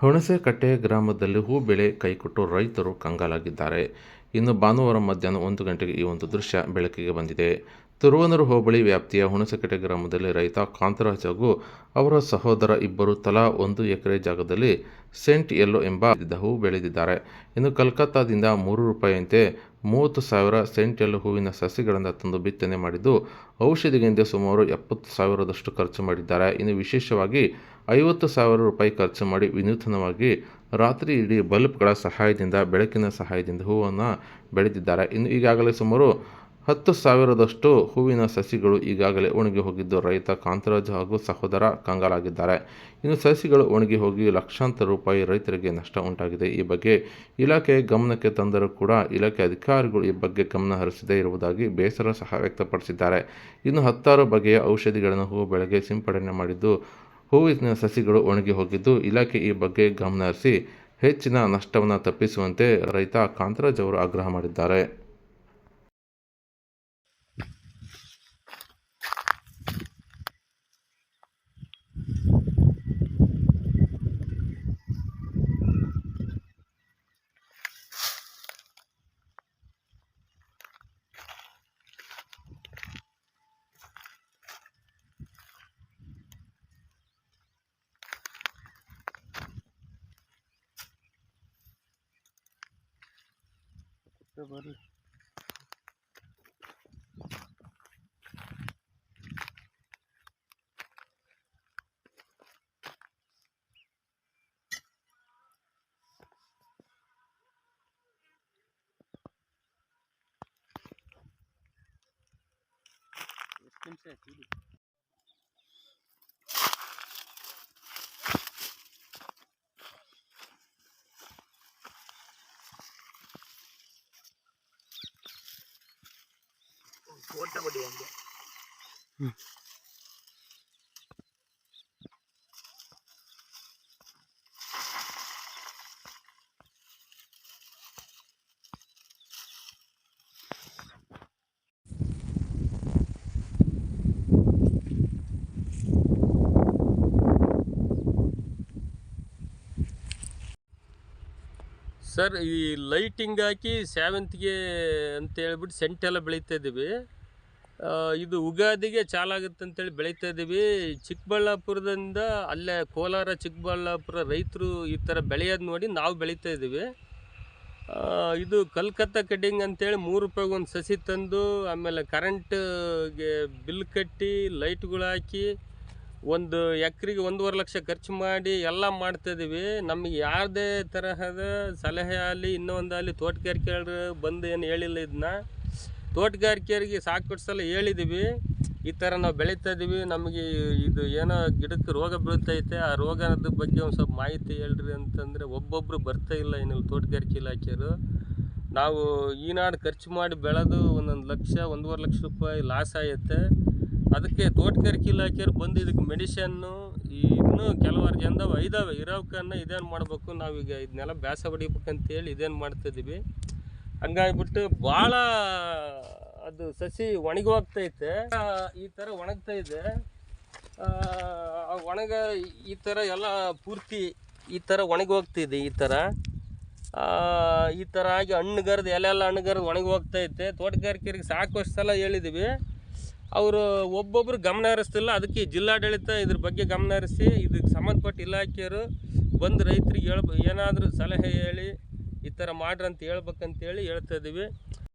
ಹುಣಸೆಕಟ್ಟೆ ಗ್ರಾಮದಲ್ಲಿ ಹೂ ಬೆಳೆ ಕೈಕೊಟ್ಟು ರೈತರು ಕಂಗಾಲಾಗಿದ್ದಾರೆ. ಇನ್ನು ಭಾನುವಾರ ಮಧ್ಯಾಹ್ನ ಒಂದು ಗಂಟೆಗೆ ಈ ಒಂದು ದೃಶ್ಯ ಬೆಳಕಿಗೆ ಬಂದಿದೆ. ತುರುವನೂರು ಹೋಬಳಿ ವ್ಯಾಪ್ತಿಯ ಹುಣಸಕಟ್ಟೆ ಗ್ರಾಮದಲ್ಲಿ ರೈತ ಕಾಂತರಾಜ್ ಹಾಗೂ ಅವರ ಸಹೋದರ ಇಬ್ಬರು ತಲಾ ಒಂದು ಎಕರೆ ಜಾಗದಲ್ಲಿ ಸೆಂಟ್ ಎಲ್ಲೋ ಎಂಬ ಹೂ ಬೆಳೆದಿದ್ದಾರೆ. ಇನ್ನು ಕಲ್ಕತ್ತಾದಿಂದ ಮೂರು ರೂಪಾಯಿಯಂತೆ ಮೂವತ್ತು ಸಾವಿರ ಸೆಂಟ್ ಯೆಲ್ಲೋ ಹೂವಿನ ಸಸಿಗಳನ್ನು ತಂದು ಬಿತ್ತನೆ ಮಾಡಿದ್ದು ಔಷಧಿಗೆಂದೆ ಸುಮಾರು ಎಪ್ಪತ್ತು ಸಾವಿರದಷ್ಟು ಖರ್ಚು ಮಾಡಿದ್ದಾರೆ. ಇನ್ನು ವಿಶೇಷವಾಗಿ ಐವತ್ತು ಸಾವಿರ ರೂಪಾಯಿ ಖರ್ಚು ಮಾಡಿ ವಿನೂತನವಾಗಿ ರಾತ್ರಿ ಇಡೀ ಬಲ್ಬ್ಗಳ ಸಹಾಯದಿಂದ, ಬೆಳಕಿನ ಸಹಾಯದಿಂದ ಹೂವನ್ನು ಬೆಳೆದಿದ್ದಾರೆ. ಇನ್ನು ಈಗಾಗಲೇ ಸುಮಾರು ಹತ್ತು ಸಾವಿರದಷ್ಟು ಹೂವಿನ ಸಸಿಗಳು ಈಗಾಗಲೇ ಒಣಗಿ ಹೋಗಿದ್ದು ರೈತ ಕಾಂತರಾಜ್ ಹಾಗೂ ಸಹೋದರ ಕಂಗಾಲಾಗಿದ್ದಾರೆ. ಇನ್ನು ಸಸಿಗಳು ಒಣಗಿ ಹೋಗಿ ಲಕ್ಷಾಂತರ ರೂಪಾಯಿ ರೈತರಿಗೆ ನಷ್ಟ ಉಂಟಾಗಿದೆ. ಈ ಬಗ್ಗೆ ಇಲಾಖೆ ಗಮನಕ್ಕೆ ತಂದರೂ ಕೂಡ ಇಲಾಖೆ ಅಧಿಕಾರಿಗಳು ಈ ಬಗ್ಗೆ ಗಮನ ಹರಿಸದೇ ಇರುವುದಾಗಿ ಬೇಸರ ಸಹ ವ್ಯಕ್ತಪಡಿಸಿದ್ದಾರೆ. ಇನ್ನು ಹತ್ತಾರು ಬಗೆಯ ಔಷಧಿಗಳನ್ನು ಹೂವು ಬೆಳೆಗೆ ಸಿಂಪಡಣೆ ಮಾಡಿದ್ದು, ಹೂವಿನ ಸಸಿಗಳು ಒಣಗಿ ಹೋಗಿದ್ದು, ಇಲಾಖೆ ಈ ಬಗ್ಗೆ ಗಮನ ಹೆಚ್ಚಿನ ನಷ್ಟವನ್ನು ತಪ್ಪಿಸುವಂತೆ ರೈತ ಕಾಂತರಾಜ್ ಅವರು ಆಗ್ರಹ ಮಾಡಿದ್ದಾರೆ. barulho. Tem tempo é tudo. Sir ಈ ಲೈಟಿಂಗ್ ಹಾಕಿ ಸೇವಂತಿಗೆ ಅಂತ ಹೇಳ್ಬಿಟ್ಟು ಸೆಂಟೆಲ್ಲ ಬೆಳೀತಾ ಇದ್ದೀವಿ. ಇದು ಉಗಾದಿಗೆ ಚಾಲಾಗುತ್ತೆ ಅಂತೇಳಿ ಬೆಳೀತಾ ಇದ್ದೀವಿ ಚಿಕ್ಕಬಳ್ಳಾಪುರದಿಂದ ಅಲ್ಲೇ ಕೋಲಾರ, ಚಿಕ್ಕಬಳ್ಳಾಪುರ ರೈತರು ಈ ಥರ ಬೆಳೆಯೋದು ನೋಡಿ ನಾವು ಬೆಳೀತಾ ಇದ್ದೀವಿ ಇದು ಕಲ್ಕತ್ತಾ ಕಟಿಂಗ್ ಅಂತೇಳಿ ಮೂರು ರೂಪಾಯಿಗೆ ಒಂದು ಸಸಿ ತಂದು, ಆಮೇಲೆ ಕರೆಂಟ್ಗೆ ಬಿಲ್ ಕಟ್ಟಿ, ಲೈಟ್ಗಳು ಹಾಕಿ ಒಂದು ಎಕರೆಗೆ ಒಂದೂವರೆ ಲಕ್ಷ ಖರ್ಚು ಮಾಡಿ ಎಲ್ಲ ಮಾಡ್ತಾ ಇದೀವಿ. ನಮಗೆ ಯಾವುದೇ ತರಹದ ಸಲಹೆ ಆಗಲಿ ಇನ್ನೊಂದಾಗಲಿ ತೋಟಗಾರಿಕೆ ಬಂದು ಏನು ಹೇಳಿಲ್ಲ ಇದನ್ನ ತೋಟಗಾರಿಕೆಯರಿಗೆ ಸಾಕಷ್ಟು ಸಲ ಹೇಳಿದ್ದೀವಿ ಈ ಥರ ನಾವು ಬೆಳೀತಾ ಇದ್ದೀವಿ ನಮಗೆ ಇದು ಏನೋ ಗಿಡಕ್ಕೆ ರೋಗ ಬೀಳ್ತೈತೆ. ಆ ರೋಗದ ಬಗ್ಗೆ ಒಂದು ಸ್ವಲ್ಪ ಮಾಹಿತಿ ಹೇಳ್ರಿ ಅಂತಂದರೆ ಒಬ್ಬೊಬ್ಬರು ಬರ್ತಾ ಇಲ್ಲ ಏನಿಲ್ಲ ತೋಟಗಾರಿಕೆ ಇಲಾಖೆಯವರು. ನಾವು ಈನಾಡು ಖರ್ಚು ಮಾಡಿ ಬೆಳೆದು ಒಂದೊಂದು ಲಕ್ಷ, ಒಂದೂವರೆ ಲಕ್ಷ ರೂಪಾಯಿ ಲಾಸ್ ಆಗುತ್ತೆ ಅದಕ್ಕೆ ತೋಟಗಾರಿಕೆ ಇಲಾಖೆಯವ್ರು ಬಂದು ಇದಕ್ಕೆ ಮೆಡಿಷನ್ನು ಈ ಇನ್ನೂ ಕೆಲವಾರು ಜನ ಇದಾವೆ ಇರೋಕನ್ನ ಇದೇನು ಮಾಡಬೇಕು? ನಾವೀಗ ಇದನ್ನೆಲ್ಲ ಬ್ಯಾಸ ಹೊಡಿಬೇಕಂತೇಳಿ ಇದೇನು ಮಾಡ್ತಿದ್ದೀವಿ ಹಂಗಾಗ್ಬಿಟ್ಟು ಭಾಳ ಅದು ಸಸಿ ಒಣಗಿ ಹೋಗ್ತೈತೆ ಈ ಥರ ಒಣಗ್ತಾ ಇದೆ. ಒಣಗ ಈ ಥರ ಎಲ್ಲ ಪೂರ್ತಿ ಈ ಥರ ಒಣಗೋಗ್ತಿದೆ ಈ ಥರ ಈ ಥರ ಆಗಿ ಹಣ್ಣುಗರ್ದು ಎಲ್ಲ ಹಣ್ಣುಗರ್ದು ಒಣಗಿ ಹೋಗ್ತೈತೆ ತೋಟಗಾರಿಕೆಯರಿಗೆ ಸಾಕಷ್ಟು ಸಲ ಹೇಳಿದ್ದೀವಿ ಅವರು ಒಬ್ಬೊಬ್ರು ಗಮನ ಹರಿಸ್ತಿಲ್ಲ. ಅದಕ್ಕೆ ಜಿಲ್ಲಾಡಳಿತ ಇದ್ರ ಬಗ್ಗೆ ಗಮನ ಹರಿಸಿ ಇದಕ್ಕೆ ಸಂಬಂಧಪಟ್ಟ ಇಲಾಖೆಯವರು ಬಂದು ರೈತರಿಗೆ ಹೇಳ್ಬ ಏನಾದರೂ ಸಲಹೆ ಹೇಳಿ ಈ ಥರ ಮಾಡ್ರಿ ಅಂತ ಹೇಳ್ಬೇಕಂತೇಳಿ ಹೇಳ್ತಾ ಇದ್ದೀವಿ.